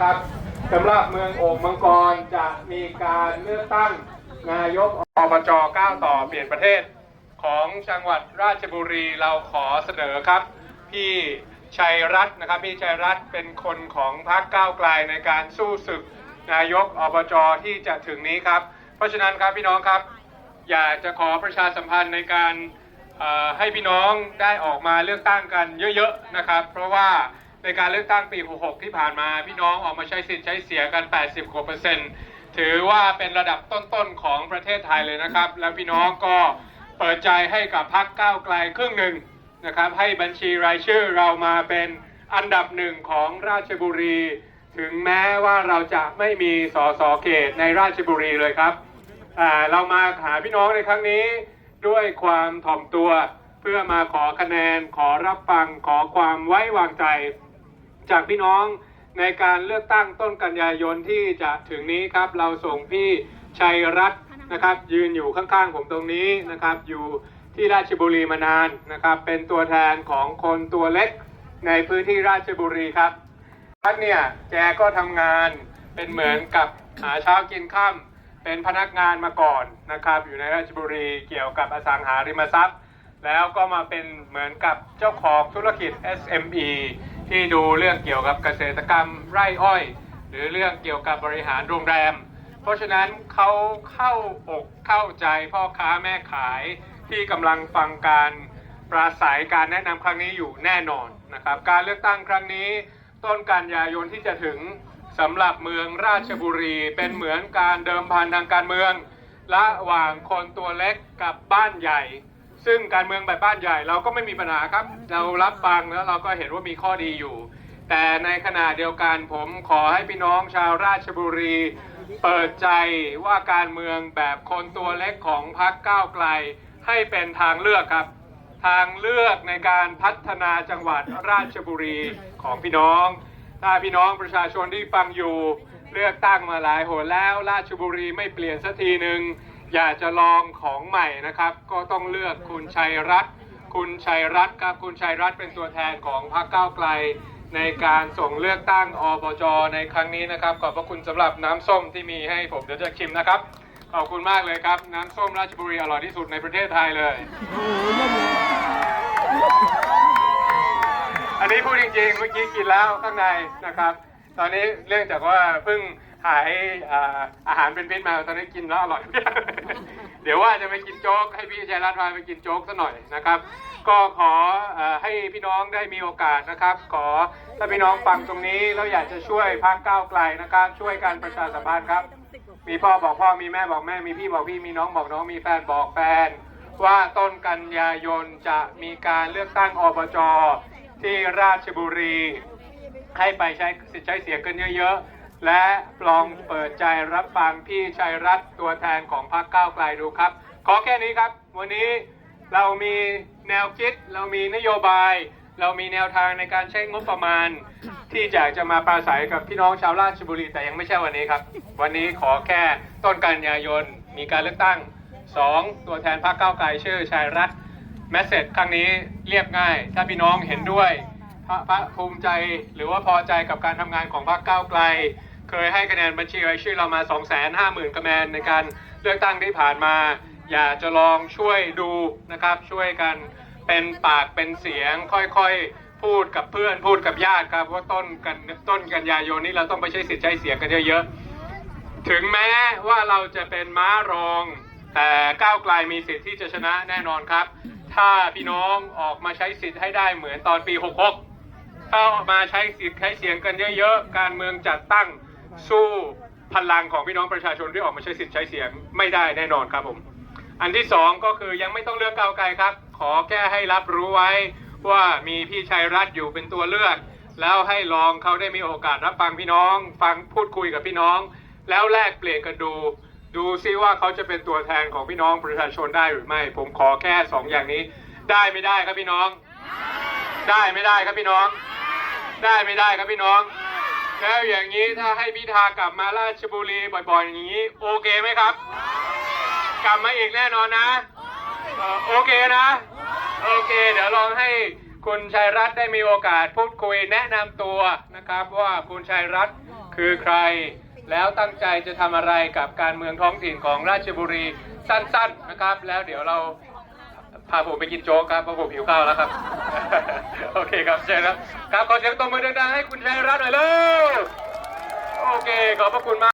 ครับสำหรับเมืองโอ่งมังกรจะมีการเลือกตั้งนายกอบจก้าวต่อเปลี่ยนประเทศ ของจังหวัดราชบุรีเราขอเสนอครับ พี่ชัยรัตน์นะครับพี่ชัยรัตน์เป็นคนของพรรคก้าวไกลในการสู้ศึกนายกอบจที่จะถึงนี้ครับ เพราะฉะนั้นครับพี่น้องครับ อยากจะขอประชาสัมพันธ์ในการให้พี่น้องได้ออกมาเลือกตั้งกันเยอะๆนะครับ เพราะว่า ในการเลือกตั้งปี 66 ที่ผ่านมาพี่น้องออกมาใช้สิทธิ์ใช้เสียงกัน 80กว่าเปอร์เซ็นต์ถือว่าเป็นระดับต้นๆของประเทศไทยเลยนะครับ แล้วพี่น้องก็เปิดใจให้กับพรรคก้าวไกลครึ่งหนึ่งนะครับ ให้บัญชีรายชื่อเรามาเป็นอันดับหนึ่งของราชบุรี ถึงแม้ว่าเราจะไม่มีสสเขตในราชบุรีเลยครับอ่เรามาหาพี่น้องในครั้งนี้ด้วยความถ่อมตัว เพื่อมาขอคะแนนขอรับฟังขอความไว้วางใจ จากพี่น้องในการเลือกตั้งต้นกันยายนที่จะถึงนี้ครับ เราส่งพี่ชัยรัตน์นะครับ ยืนอยู่ข้างๆผมตรงนี้นะครับ อยู่ที่ราชบุรีมานานนะครับ เป็นตัวแทนของคนตัวเล็กในพื้นที่ราชบุรีครับท่านเนี่ยแกก็ทำงานเป็นเหมือนกับหาเช้ากินค่ำเป็นพนักงานมาก่อนนะครับ อยู่ในราชบุรีเกี่ยวกับอสังหาริมทรัพย์ แล้วก็มาเป็นเหมือนกับเจ้าของธุรกิจ SME ที่ดูเรื่องเกี่ยวกับเกษตรกรรมไร่อ้อย หรือเรื่องเกี่ยวกับบริหารโรงแรม เพราะฉะนั้นเขาเข้าอกเข้าใจพ่อค้าแม่ขายที่กำลังฟังการปราศัยการแนะนำครั้งนี้อยู่แน่นอนนะครับการเลือกตั้งครั้งนี้ต้นกันยายนที่จะถึงสำหรับเมืองราชบุรีเป็นเหมือนการเดิมพันทางการเมืองระหว่างคนตัวเล็กกับบ้านใหญ่ ซึ่งการเมืองแบบบ้านใหญ่เราก็ไม่มีปัญหาครับ เรารับฟังแล้วเราก็เห็นว่ามีข้อดีอยู่ แต่ในขณะเดียวกันผมขอให้พี่น้องชาวราชบุรี เปิดใจว่าการเมืองแบบคนตัวเล็กของพรรคก้าวไกล ให้เป็นทางเลือกครับ ทางเลือกในการพัฒนาจังหวัดราชบุรีของพี่น้อง ถ้าพี่น้องประชาชนที่ฟังอยู่ เลือกตั้งมาหลายหนแล้วราชบุรีไม่เปลี่ยนสักทีหนึ่ง อยากจะลองของใหม่นะครับ ก็ต้องเลือกคุณชัยรัตน์คุณชัยรัตน์ครับคุณชัยรัตน์เป็นตัวแทนของพรรคก้าวไกล ในการส่งเลือกตั้งอบจในครั้งนี้นะครับ ขอบพระคุณสำหรับน้ำส้มที่มีให้ผมเดี๋ยวจะชิมนะครับขอบคุณมากเลยครับ น้ำส้มราชบุรีอร่อยที่สุดในประเทศไทยเลย อันนี้พูดจริงๆ เมื่อกี้กินแล้วข้างในนะครับ ตอนนี้เรื่องจากว่าเพิ่ง หายอ่าอาหารเป็นพิษมาตอนนี้กินแล้วอร่อย เดี๋ยวว่าจะไปกินโจ๊กให้พี่ชัยรัตน์พาไปกินโจ๊กซะหน่อยนะครับ ก็ขอเอ่อให้พี่น้องได้มีโอกาสนะครับ ขอถ้าพี่น้องฟังตรงนี้แล้วอยากจะช่วยพรรคก้าวไกลนะครับ ช่วยการประชาสัมพันธ์ครับ มีพ่อบอกพ่อมีแม่บอกแม่มีพี่บอกพี่มีน้องบอกน้องมีแฟนบอกแฟน ว่าต้นกันยายนจะมีการเลือกตั้งอบจที่ราชบุรี ให้ไปใช้สิทธิ์ใช้เสียงกันเยอะๆ และลองเปิดใจรับฟังพี่ชัยรัตน์ตัวแทนของพรรคก้าวไกลดูครับ ขอแค่นี้ครับ วันนี้เรามีแนวคิด เรามีนโยบาย เรามีแนวทางในการใช้งบประมาณ ที่อยากจะมาปราศัยกับพี่น้องชาวราชบุรีแต่ยังไม่ใช่วันนี้ครับ วันนี้ขอแค่ต้นกันยายนมีการเลือกตั้ง 2 ตัวแทนพรรคก้าวไกลชื่อชัยรัตน์แมสเซจครั้งนี้เรียบง่าย ถ้าพี่น้องเห็นด้วยพระภูมิใจหรือว่าพอใจกับการทำงานของพรรคก้าวไกล เคยให้คะแนนบัญชีรายชื่อเรามา 250,000คะแนนในการเลือกตั้งที่ผ่านมา อยากจะลองช่วยดูนะครับ ช่วยกันเป็นปากเป็นเสียง ค่อยๆ พูดกับเพื่อนพูดกับญาติครับว่าต้นกันต้นกันยายนนี้เราต้องไปใช้สิทธิ์ใช้เสียงกันเยอะๆ ถึงแม้ว่าเราจะเป็นม้ารอง แต่ก้าวไกลมีสิทธิ์ที่จะชนะแน่นอนครับ ถ้าพี่น้องออกมาใช้สิทธิ์ให้ได้เหมือนตอนปี 66ถ้าออกมาใช้สิทธิ์ใช้เสียงกันเยอะๆ การเมืองจัดตั้ง สู้พลังของพี่น้องประชาชนที่ออกมาใช้สิทธิ์ใช้เสียงไม่ได้แน่นอนครับผม อันที่สองก็คือยังไม่ต้องเลือกก้าวไกลครับ ขอแค่ให้รับรู้ไว้ว่ามีพี่ชัยรัตน์อยู่เป็นตัวเลือก แล้วให้ลองเขาได้มีโอกาสรับฟังพี่น้อง ฟังพูดคุยกับพี่น้อง แล้วแลกเปลี่ยนกันดู ดูซิว่าเขาจะเป็นตัวแทนของพี่น้องประชาชนได้หรือไม่ ผมขอแค่สองอย่างนี้ ได้ไม่ได้ครับพี่น้อง ได้ไม่ได้ครับพี่น้อง ได้ไม่ได้ครับพี่น้อง แล้วอย่างนี้ถ้าให้พิธากลับมาราชบุรีบ่อยๆ อย่างนี้ โอเคไหมครับ กลับมาอีกแน่นอนนะโอเคนะ โอเค เดี๋ยวลองให้คุณชัยรัตน์ได้มีโอกาสพูดคุยแนะนำตัวนะครับ ว่าคุณชัยรัตน์คือใคร แล้วตั้งใจจะทำอะไรกับการเมืองท้องถิ่นของราชบุรีสั้นๆนะครับ แล้วเดี๋ยวเรา พาผมไปกินโจ๊กครับเพราะผมหิวข้าวแล้วครับ โอเคครับเชิญครับครับขอเสียงตบมือดังๆให้คุณชัยรัตน์หน่อยเร็วโอเคขอบพระคุณมาก